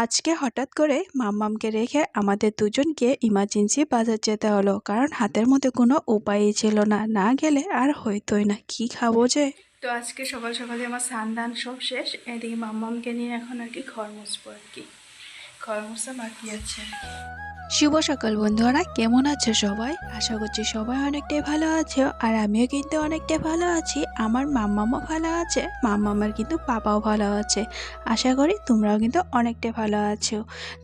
আজকে হঠাৎ করে মাম্মামকে রেখে আমাদের দুজনকে ইমার্জেন্সি বাজার যেতে হলো, কারণ হাতের মধ্যে কোনো উপায়ই ছিল না। না গেলে আর হইতোই না। কি খাব যে? তো আজকে সকাল সকালে আমার সান্দান সব শেষ, এদিকে মাম্মামকে নিয়ে এখন আর কি ঘর মুছবো আর কি। ঘর মুছা বাকি আছে শুভ সকাল বন্ধুরা, কেমন আছো সবাই? আশা করছি সবাই অনেকটাই ভালো আছো, আর আমিও কিন্তু অনেকটাই ভালো আছি। আমার মাম্মামও ভালো আছে, মাম্মামার কিন্তু পাপাও ভালো আছে। আশা করি তোমরাও কিন্তু অনেকটাই ভালো আছো।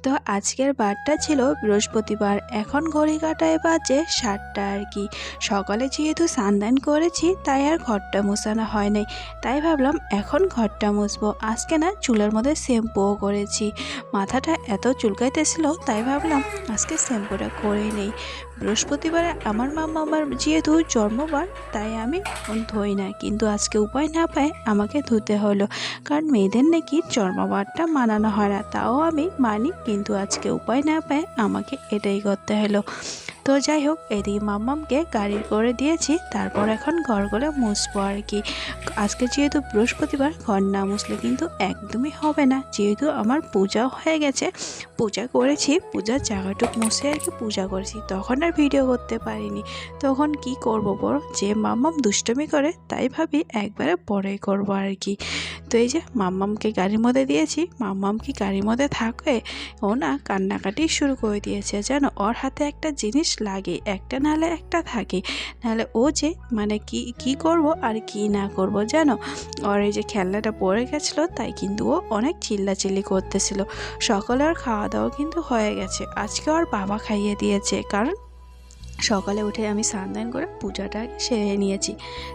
তো আজকের বারটা ছিল বৃহস্পতিবার, এখন ঘড়ি কাটায় বাজে সাতটা আর কি। সকালে যেহেতু স্নান করেছি, তাই আর ঘরটা মোছানো হয় নাই। তাই ভাবলাম এখন ঘরটা মুছবো। আজকে না চুলের মধ্যে শ্যাম্পুও করেছি। মাথাটা এত চুলকাইতেছিল, তাই ভাবলাম আজকে শ্যাম্পুটা করে নেই। বৃহস্পতিবারে আমার মামা আমার যেহেতু জন্মবার, তাই আমি ধুই না। কিন্তু আজকে উপায় না পায় আমাকে ধুতে হলো। কারণ মেয়েদের নাকি জন্মবারটা মানানো হয় না। তাও আমি মানি, কিন্তু আজকে উপায় না পায় আমাকে এটাই করতে হলো। তো যাই হোক, এদিকে মাম্মামকে গাড়ি করে দিয়েছি, তারপর এখন ঘরগুলো মুছবো আর কি। আজকে যেহেতু বৃহস্পতিবার, ঘর না মুছলে কিন্তু একদমই হবে না। যেহেতু আমার পূজাও হয়ে গেছে, পূজা করেছি, পূজার জায়গাটুক মুছে আর কি পূজা করেছি। তখন আর ভিডিও করতে পারিনি। তখন কি করব বড় যে মাম্মাম দুষ্টমি করে, তাই ভাবি একবারে পরে করব আর কি। তো এই যে মাম্মামকে গাড়ির মধ্যে দিয়েছি মাম্মাম কি গাড়ির মধ্যে থাকে ও না কান্নাকাটি শুরু করে দিয়েছে। যেন ওর হাতে একটা জিনিস লাগে, একটা নাহলে একটা থাকে। নাহলে ও যে মানে কি কি করব আর কি না করব জানো? ওর এই যে খেলনাটা পড়ে গেছিল, তাই কিন্তু ও অনেক চিল্লাচিল্লি করতেছিল। সকলের খাওয়া দাওয়া কিন্তু হয়ে গেছে। আজকে ওর বাবা খাইয়ে দিয়েছে, কারণ সকালে উঠে আমি স্নান করে পূজাটা সেরে নিয়েছি।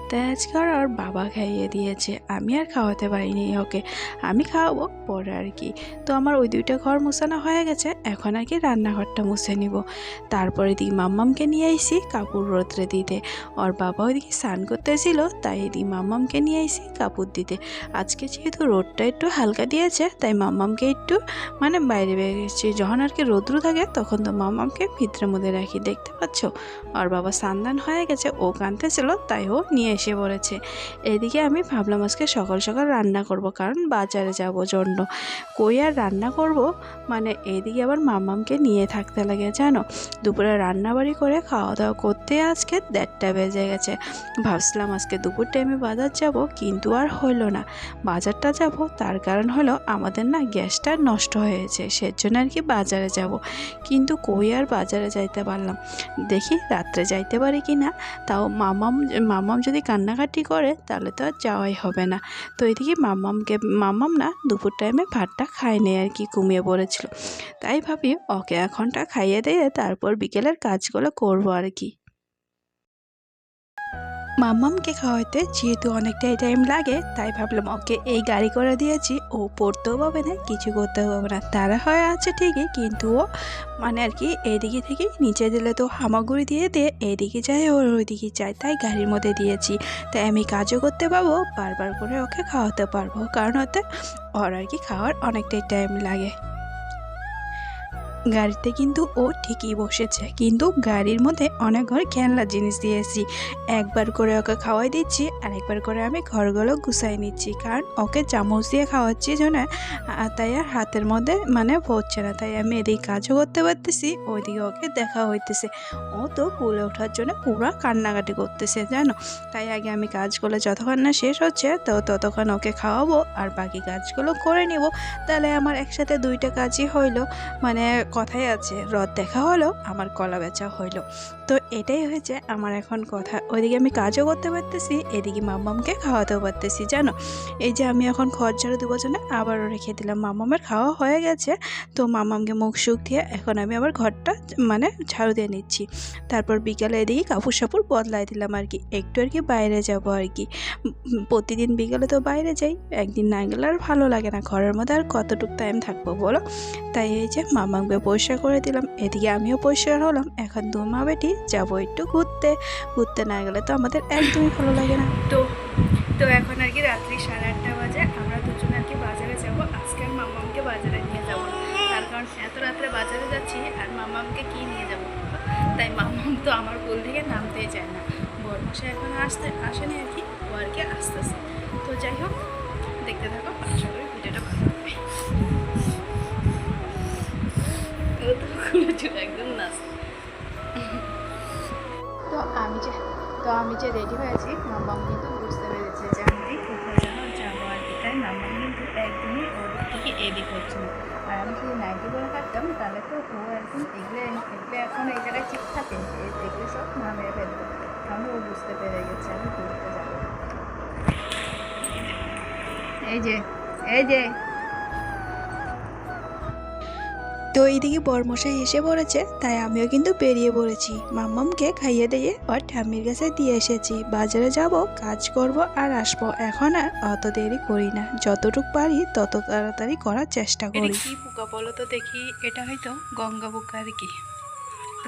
তাই আজকে আর ওর বাবা খাইয়ে দিয়েছে। আমি আর খাওয়াতে পারিনি ওকে। আমি খাওয়াবো, পরে আর কি। তো আমার ওই দুইটা ঘর মুছানো হয়ে গেছে। এখন আর কি রান্নাঘরটা মুছে নিব। তারপরে দিকে মাম্মামকে নিয়ে আইসি কাপড় রোদ্রে দিতে। ওর বাবা ওইদিকে স্নান করতেছিল, তাই এদিকে মাম্মামকে নিয়ে আইসি কাপড় দিতে। আজকে যেহেতু রোদটা একটু হালকা দিয়েছে, তাই মাম্মামকে একটু মানে বাইরে বেরিয়েছি। যখন আর কি রোদ্রু থাকে, তখন তো মাম্মামকে ভিতরের মধ্যে রাখি। দেখতে পাচ্ছ? আর বাবা সান্দান হয়ে গেছে, ও কাঁদতেছিল, তাই ও নিয়ে এসে পড়েছে। এদিকে আমি ভাবলাম, আজকে সকাল সকাল রান্না করব, কারণ বাজারে যাব জন্য। কই আর রান্না করব? মানে এদিকে আবার মামামকে নিয়ে থাকতে লাগে, জানো? দুপুরে রান্নাবাড়ি করে খাওয়া দাওয়া করতে আজকে দেড়টা বেজে গেছে। ভাবছিলাম, আজকে দুপুর টাইমে বাজার যাব, কিন্তু আর হলো না। বাজারটা যাব, তার কারণ হলো আমাদের না গ্যাসটা নষ্ট হয়েছে, সেজন্য আর কি বাজারে যাব। কিন্তু কই আর বাজারে যাইতে পারলাম? দেখি রাত্রে যাইতে পারি কি না তাও মামাম মামাম যদি কান্নাকাটি করে, তাহলে তো আর যাওয়াই হবে না। তো এদিকে মামামকে, মামাম না দুপুর টাইমে ভাতটা খায় নেই আর কি, ঘুমিয়ে পড়েছিল। তাই ভাবি, ওকে এখনটা খাইয়ে দিয়ে তারপর বিকেলের কাজগুলো করব আর কি। মাম্মামকে খাওয়াইতে যেহেতু অনেকটাই টাইম লাগে, তাই ভাবলাম ওকে এই গাড়ি করে দিয়েছি। ও পড়তেও পাবে না, কিছু করতেও পাবে না। তারা হয়ে আছে ঠিকই, কিন্তু ও মানে আর কি এদিকে থেকে নিচে দিলে তো হামাগুড়ি দিয়ে দিয়ে এদিকে যায়, ওর ওইদিকে যায়, তাই গাড়ির মধ্যে দিয়েছি। তাই আমি কাজও করতে পারব, বারবার করে ওকে খাওয়াতে পারব। কারণ ওতে ওর আর কি খাওয়ার অনেকটাই টাইম লাগে। গাড়িতে কিন্তু ও ঠিকই বসেছে। কিন্তু গাড়ির মধ্যে অনেক ঘর খেলনা জিনিস দিয়েছি। একবার করে ওকে খাওয়াই দিচ্ছি আর একবার করে আমি ঘরগুলো গুছাই নিচ্ছি। কারণ ওকে চামচ দিয়ে খাওয়াচ্ছি জন্য আহ, তাই আর হাতের মধ্যে মানে পড়ছে না। তাই আমি এদিকে কাজও করতে পারতেছি ওইদিকে ওকে দেখা হইতেছে। ও তো কুলে ওঠার জন্য পুরো কান্নাকাটি করতেছে জানো? তাই আগে আমি কাজগুলো যতক্ষণ না শেষ হচ্ছে তো ততক্ষণ ওকে খাওয়াবো আর বাকি কাজগুলো করে নিব। তাহলে আমার একসাথে দুইটা কাজই হইল। মানে কথাই আছে, রথ দেখা হলো, আমার কলা বেচা হইল। তো এটাই হয়েছে আমার এখন কথা। ওইদিকে আমি কাজও করতে পারতেছি, এদিকে মাম্মামকে খাওয়াতেও পারতেছি, জানো? এই যে আমি এখন খড় ঝাড়ু দেবো জন্য আবারও রেখে দিলাম, মাম্মামের খাওয়া হয়ে গেছে। তো মাম্মামকে মুখ সুখ দিয়ে এখন আমি আবার ঘরটা মানে ঝাড়ু দিয়ে নিচ্ছি। তারপর বিকালে এদিকে কাপড় সাপড় বদলাই দিলাম আর কি একটু আর কি বাইরে যাব আর কি প্রতিদিন বিকালে তো বাইরে যাই, একদিন না গেলে আর ভালো লাগে না, ঘরের মধ্যে আর কতটুকু টাইম থাকব বলো? তাই এই যে মামাকে পরিষ্কার করে দিলাম। এদিকে আমিও পরিষ্কার হলাম। এখন দু মা বেটি যাব একটু ঘুরতে। ঘুরতে না গেলে তো আমাদের একদমই ভালো লাগে না। তো তো এখন আর কি রাত্রি সাড়ে আটটা বাজে। আমরা দুজন আর কি বাজারে যাব। আজকে আর মামামকে বাজারে নিয়ে যাব। তার কারণ এত রাত্রে বাজারে যাচ্ছি আর মামামকে কি নিয়ে যাব? তাই মামাম তো আমার কোল থেকে নামতেই চায় না। বরমশাই এখন আসতে, আসেনি আর কি। ও আর কি আসতেছে। তো যাই হোক, দেখতে থাকো। আশা তো আমি যে তো আমি যে রেডি হয়েছি মাম্মাম কিন্তু বুঝতে পেরেছে যে আমি কোথাও যেন যাব আর কি তাই মাম্মাম কিন্তু একদমই ওদিক থেকে এদিক হচ্ছে না। আর আমি যদি নাইটি করে থাকতাম, তাহলে তো ও একদম এগুলো এগুলো এখন এই জায়গায় ঠিক থাকে। এগুলো সব নামিয়ে ফেলবে। কারণ ও বুঝতে পেরে গেছে আমি ঘুরতে যাব। এই যে এই যে তো এইদিকে বরমশাই এসে পড়েছে তাই আমিও কিন্তু বেরিয়ে পড়েছি। মাম্মামকে খাইয়ে দিয়ে ওর ঠাম্মির কাছে দিয়ে এসেছি। বাজারে যাব কাজ করব আর আসব। এখন আর অত দেরি করি না। যতটুক পারি তত তাড়াতাড়ি করার চেষ্টা করি। কি পোকা বলো তো দেখি এটা হয়তো গঙ্গা পোকা আর কি।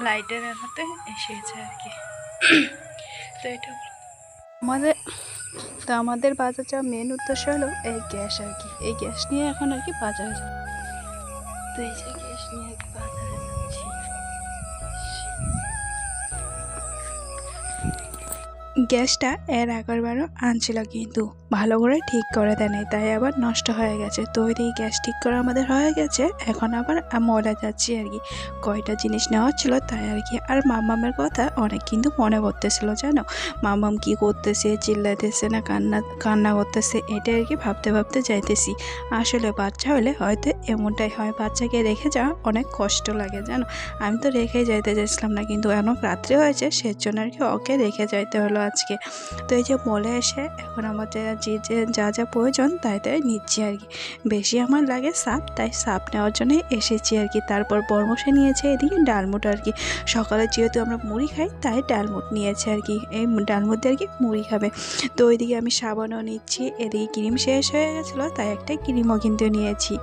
লাইটের আলোতে এসেছে আর কি। তো এটা আমাদের তো আমাদের বাজার যাওয়ার মেন উদ্দেশ্য হলো এই গ্যাস আর কি। এই গ্যাস নিয়ে এখন আর কি বাজারে যাব তো এই গ্যাসটা এর আগেরবারও আনছিল কিন্তু। ভালো করে ঠিক করে দেয় নাই তাই আবার নষ্ট হয়ে গেছে। তো ওই দিকে গ্যাস ঠিক করা আমাদের হয়ে গেছে, এখন আবার মলে যাচ্ছি আর কি। কয়টা জিনিস নেওয়া ছিল তাই আর কি। আর মামামের কথা অনেক কিন্তু মনে করতেছিল জানো? মামাম কি করতেছে, চিল্লাইতেছে না, কান্না কান্না করতেছে, এটা আর কি ভাবতে ভাবতে যাইতেছি। আসলে বাচ্চা হলে হয়তো এমনটাই হয়, বাচ্চাকে রেখে যাওয়া অনেক কষ্ট লাগে, জানো? আমি তো রেখেই যাইতে চাইছিলাম না, কিন্তু অনেক রাত্রে হয়েছে, সেজন্য আর কি ওকে রেখে যাইতে হলো আজকে। তো এই যে মলে এসে এখন আমাদের যে যে, যা যা প্রয়োজন তাই তাই নিচ্ছি আর কি। বেশি আমার লাগে সাপ, তাই সাপ নেওয়ার জন্যই এসেছি আর কি। তারপর বরমশে নিয়েছে এদিকে ডালমুট আর কি। সকালে যেহেতু আমরা মুড়ি খাই, তাই ডালমুট নিয়েছে আর কি। এই ডালমুট দিয়ে আর কি মুড়ি খাবে। তো ওইদিকে আমি সাবানও নিচ্ছি, এদিকে ক্রিম শেষ হয়ে গেছিল, তাই একটা ক্রিমও কিন্তু নিয়েছি।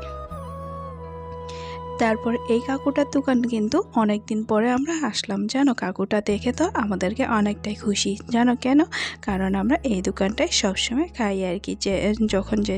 তারপর এই কাকুটার দোকান কিন্তু অনেক দিন পরে আমরা আসলাম। জানো, কাকুটা দেখে তো আমাদেরকে অনেকটাই খুশি। জানো কেন? কারণ আমরা এই দোকানটায় সবসময় খাই আর কি। যে, যখন যে